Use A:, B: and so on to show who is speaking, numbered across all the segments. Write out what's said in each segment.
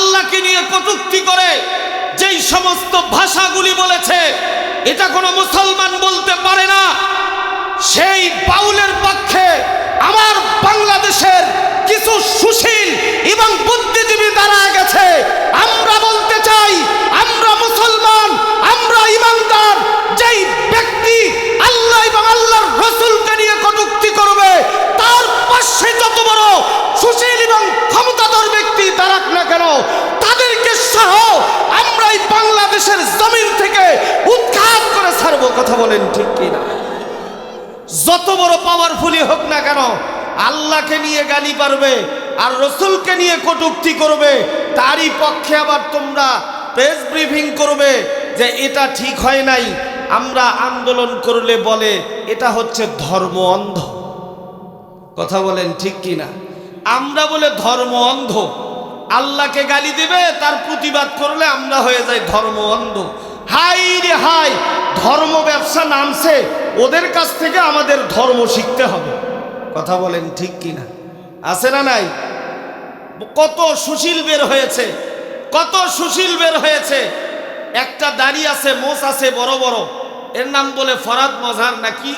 A: আল্লাহকে নিয়ে কটুক্তি করে, যেই সমস্ত ভাষাগুলি বলেছে, এটা কোনো মুসলমান বলতে পারে না। সেই বাউলের পক্ষে আমার বাংলাদেশের কিছু সুশীল এবং বুদ্ধিজীবী দ্বারা গেছে আমরা বলতে চাই আমরা মুসলমান আমরা ইমানদার যেই ব্যক্তি আল্লাহ এবং আল্লাহর রসুলকে নিয়ে কটুক্তি করবে তার পাশে যত বড় সুশীল এবং ক্ষমতাধর ব্যক্তি দাঁড়াক না কেন তাদেরকে সহ আমরা এই বাংলাদেশের জমিন থেকে উৎখাত করে ছাড়বো কথা বলেন ঠিক কিনা? যত বড় পাওয়ারফুলি হোক না কেন, আল্লাহকে নিয়ে গালি পারবে আর রসুলকে নিয়ে কটুক্তি করবে, তারই পক্ষে আবার তোমরা প্রেস ব্রিফিং করবে যে এটা ঠিক হয় নাই। আমরা আন্দোলন করলে বলে এটা হচ্ছে ধর্ম অন্ধ। কথা বলেন ঠিক কিনা? আমরা বলে ধর্ম অন্ধ। আল্লাহকে গালি দেবে, তার প্রতিবাদ করলে আমরা হয়ে যাই ধর্ম অন্ধ। হাই রে হাই, ধর্ম ব্যবসা নামছে, ওদের কাছ থেকে আমাদের ধর্ম শিখতে হবে। কথা বলেন ঠিক কি না আছে না নাই? কত সুশীল বের হয়েছে, কত সুশীল বের হয়েছে। একটা দাড়ি আছে মোষ আছে, বড় বড়। এর নাম বলে ফরাদ মজার নাকি?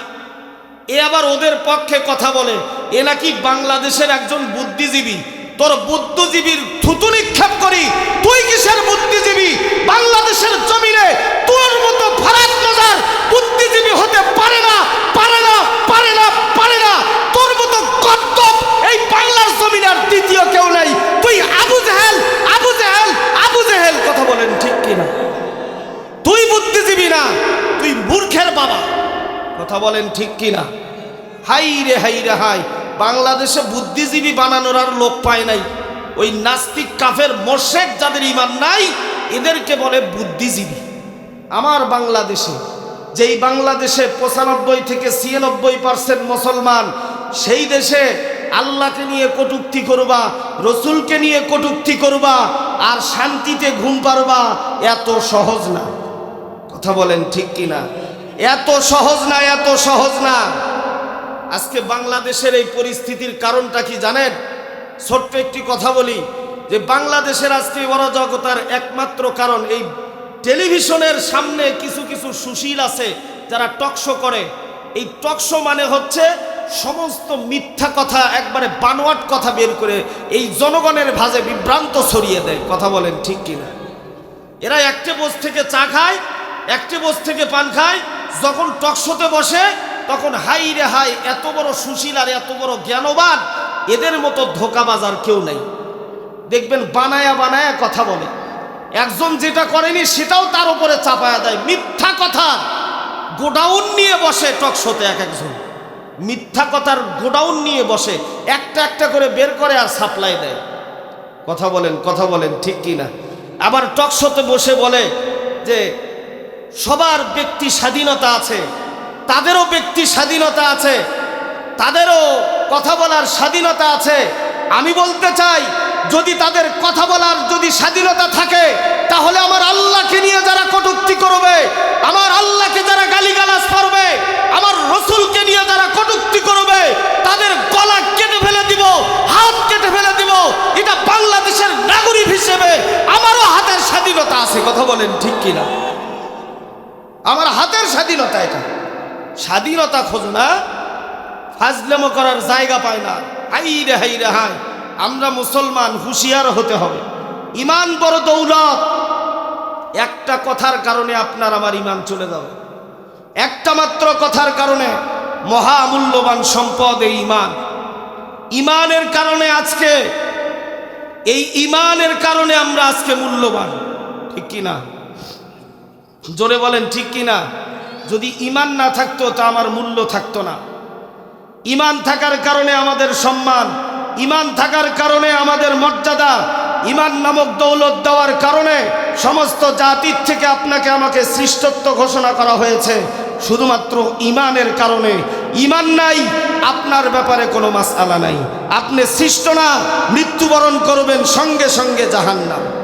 A: এ আবার ওদের পক্ষে কথা বলে। এ নাকি বাংলাদেশের একজন বুদ্ধিজীবী তোর বুদ্ধিজীবীর থুতু নিক্ষেপ করি। তুই কিসের বুদ্ধিজীবী? বাংলাদেশের জমিনে তোর মতো ভারত মজার বুদ্ধিজীবী হতে পারে না পারে না পারে না পারে না। তোর মতো কর্তব এই বাংলার জমিনে আর দ্বিতীয় কেউ নেই। তুই আবু জাহেল আবু জাহেল আবু জাহেল কথা বলেন ঠিক কিনা? তুই বুদ্ধিজীবী না, তুই মূর্খের বাবা। কথা বলেন ঠিক কিনা? হাই রে হাই রে, হাই। বাংলাদেশে বুদ্ধিজীবী বানানোর আর লোক পায় নাই। ওই নাস্তিক কাফের মোর্শেক যাদের ইমান নাই, এদেরকে বলে বুদ্ধিজীবী। আমার বাংলাদেশে, যেই বাংলাদেশে পঁচানব্বই থেকে ছিয়ানব্বই পার্সেন্ট মুসলমান, সেই দেশে আল্লাহকে নিয়ে কটুক্তি করবা, রসুলকে নিয়ে কটুক্তি করবা, আর শান্তিতে ঘুম পারবা এত সহজ না। কথা বলেন ঠিক কিনা? এত সহজ না, এত সহজ না। আজকে বাংলাদেশের এই পরিস্থিতির কারণটা কি জানেন? ছোট্ট একটি কথা বলি, যে বাংলাদেশের আজকে অরাজকতার একমাত্র কারণ এই টেলিভিশনের সামনে কিছু কিছু সুশীল আছে যারা টকশো করে। এই টকশো মানে হচ্ছে সমস্ত মিথ্যা কথা, একবারে বানোয়াট কথা বের করে এই জনগণের ভাজে বিভ্রান্ত ছড়িয়ে দেয়। কথা বলেন ঠিক কিনা? এরা একটে বোস থেকে চা খায়, একটে বোস থেকে পান খায়, যখন টকশোতে বসে তখন হাই রে হাই, এত বড় সুশীল আর এত বড় জ্ঞানবান, এদের মতো ধোকাবাজ আর কেউ নেই। দেখবেন বানায়া বানায়া কথা বলে। একজন যেটা করেনি, সেটাও তার উপরে চাপায়া দেয়। মিথ্যা কথা, গোডাউন নিয়ে বসে টকশোতে এক একজন। মিথ্যা কথার গোডাউন নিয়ে বসে, একটা একটা করে বের করে আর সাপ্লাই দেয়। কথা বলেন কথা বলেন, ঠিক কি না? আবার টকশোতে বসে বলে যে, সবার ব্যক্তি স্বাধীনতা আছে তাদেরও ব্যক্তি স্বাধীনতা আছে, তাদেরও কথা বলার স্বাধীনতা আছে। আমি বলতে চাই, যদি তাদের কথা বলার যদি স্বাধীনতা থাকে, তাহলে আমার আল্লাহকে নিয়ে যারা কটুক্তি করবে, আমার আল্লাহকে যারা গালিগালাজ করবে, আমার রসুলকে নিয়ে যারা কটুক্তি করবে, তাদের গলা কেটে ফেলে দিব, হাত কেটে ফেলে দিব। এটা বাংলাদেশের নাগরিক হিসেবে আমারও হাতের স্বাধীনতা আছে, কথা বলেন ঠিক কিনা? আমার হাতের স্বাধীনতা এটা। স্বাধীনতা খোঁজ না ফাজলেমো করার জায়গা পায় না। হাই রে হাই রে, হাই। আমরা মুসলমান, হুঁশিয়ার হতে হবে। ইমান বড় দৌলত। একটা কথার কারণে আপনার আমার ইমান চলে যাবে। একটা মাত্র কথার কারণে মহামূল্যবান সম্পদ এই ইমান। ইমানের কারণে আজকে, এই ইমানের কারণে আমরা আজকে মূল্যবান। ঠিক কি না জোরে বলেন, ঠিক কি না যদি ইমান না থাকতো, তা আমার মূল্য থাকতো না। ইমান থাকার কারণে আমাদের সম্মান, ইমান থাকার কারণে আমাদের মর্যাদা, ইমান নামক দৌলত দেওয়ার কারণে সমস্ত জাতির থেকে আপনাকে আমাকে সৃষ্টত্ব ঘোষণা করা হয়েছে। শুধুমাত্র ইমানের কারণে। ইমান নাই, আপনার ব্যাপারে কোনো মাস আলা নাই। আপনি সৃষ্ট না, মৃত্যুবরণ করবেন সঙ্গে সঙ্গে জাহান্নাম।